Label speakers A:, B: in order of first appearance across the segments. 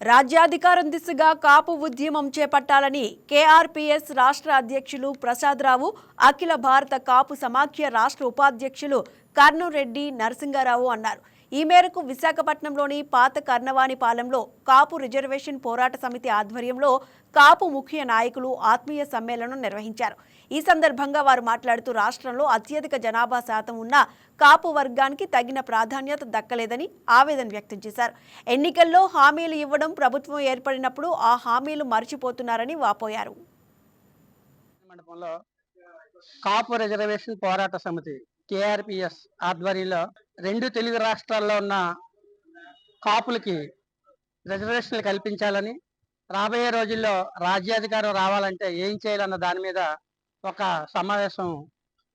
A: రాజ్యాధికారం దిశగా కాపు ఉద్యమం చేపట్టాలని కేఆర్పిఎస్ రాష్ట్ర అధ్యక్షులు ప్రసాదరావు అఖిల భారత కాపు సమాఖ్య రాష్ట్ర ఉపాధ్యక్షులు కర్ణురెడ్డి నరసింగారావు అన్నారు. ఈ మేరకు విశాఖపట్నంలోని పాత కర్ణవాణిపాలెంలో కాపు రిజర్వేషన్ పోరాట సమితి ఆధ్వర్యంలో కాపు ముఖ్య నాయకులు ఆత్మీయ సమ్మేళనం నిర్వహించారు. ఈ సందర్భంగా వారు మాట్లాడుతూ రాష్ట్రంలో అత్యధిక జనాభా శాతం ఉన్న కాపు వర్గానికి తగిన ప్రాధాన్యత దక్కలేదని ఆవేదన వ్యక్తం చేశారు. ఎన్నికల్లో హామీలు ఇవ్వడం ప్రభుత్వం ఏర్పడినప్పుడు ఆ హామీలు మర్చిపోతున్నారని వాపోయారు.
B: కాపు రిజర్వేషన్ పోరాట సమితి కేఆర్పిఎస్ ఆధ్వర్యంలో రెండు తెలుగు రాష్ట్రాల్లో ఉన్న కాపులకి రిజర్వేషన్లు కల్పించాలని రాబోయే రోజుల్లో రాజ్యాధికారం రావాలంటే ఏం చేయాలన్న దాని మీద ఒక సమావేశం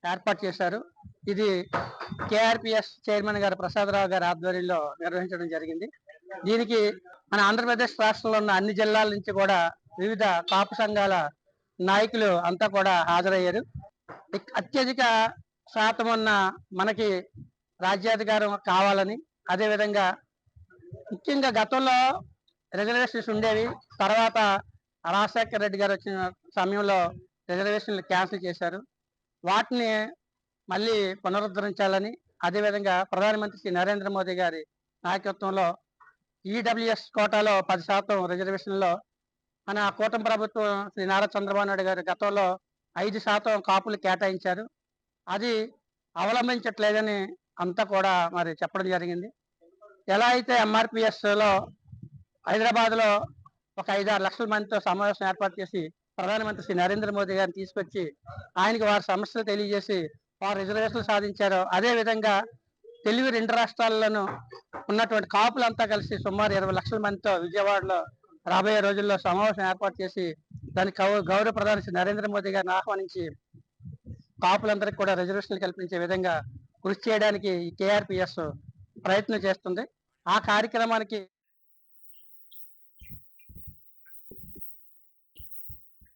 B: ఏర్పాటు చేశారు. ఇది కేఆర్పిఎస్ చైర్మన్ గారు ప్రసాదరావు గారి ఆధ్వర్యంలో నిర్వహించడం జరిగింది. దీనికి మన ఆంధ్రప్రదేశ్ రాష్ట్రంలో ఉన్న అన్ని జిల్లాల నుంచి కూడా వివిధ కాపు సంఘాల నాయకులు అంతా కూడా హాజరయ్యారు. అత్యధిక శాతం ఉన్న మనకి రాజ్యాధికారం కావాలని అదేవిధంగా ముఖ్యంగా గతంలో రిజర్వేషన్స్ ఉండేవి. తర్వాత రాజశేఖర రెడ్డి గారు వచ్చిన సమయంలో రిజర్వేషన్లు క్యాన్సిల్ చేశారు. వాటిని మళ్ళీ పునరుద్ధరించాలని అదేవిధంగా ప్రధానమంత్రి శ్రీ నరేంద్ర మోదీ గారి నాయకత్వంలో ఈడబ్ల్యూఎస్ కోటాలో పది శాతం రిజర్వేషన్లో మన కూటమి ప్రభుత్వం శ్రీ నారా చంద్రబాబు నాయుడు గారు గతంలో ఐదు శాతం కాపులు కేటాయించారు. అది అవలంబించట్లేదని అంతా కూడా మరి చెప్పడం జరిగింది. ఎలా అయితే ఎంఆర్పిఎస్లో లో హైదరాబాద్లో ఒక ఐదు ఆరు లక్షల మందితో సమావేశం ఏర్పాటు చేసి ప్రధానమంత్రి శ్రీ నరేంద్ర మోదీ గారిని తీసుకొచ్చి ఆయనకి వారి సమస్యలు తెలియజేసి వారు రిజర్వేషన్లు సాధించారు అదే విధంగా తెలుగు రెండు రాష్ట్రాల్లోనూ ఉన్నటువంటి కాపులంతా కలిసి సుమారు ఇరవై లక్షల మందితో విజయవాడలో రాబోయే రోజుల్లో సమావేశం ఏర్పాటు చేసి దానికి గౌరవ ప్రధాని శ్రీ నరేంద్ర మోదీ గారిని ఆహ్వానించి కాపులందరికీ కూడా రిజర్వేషన్లు కల్పించే విధంగా కృషి చేయడానికి కేఆర్పిఎస్ ప్రయత్నం చేస్తుంది. ఆ కార్యక్రమానికి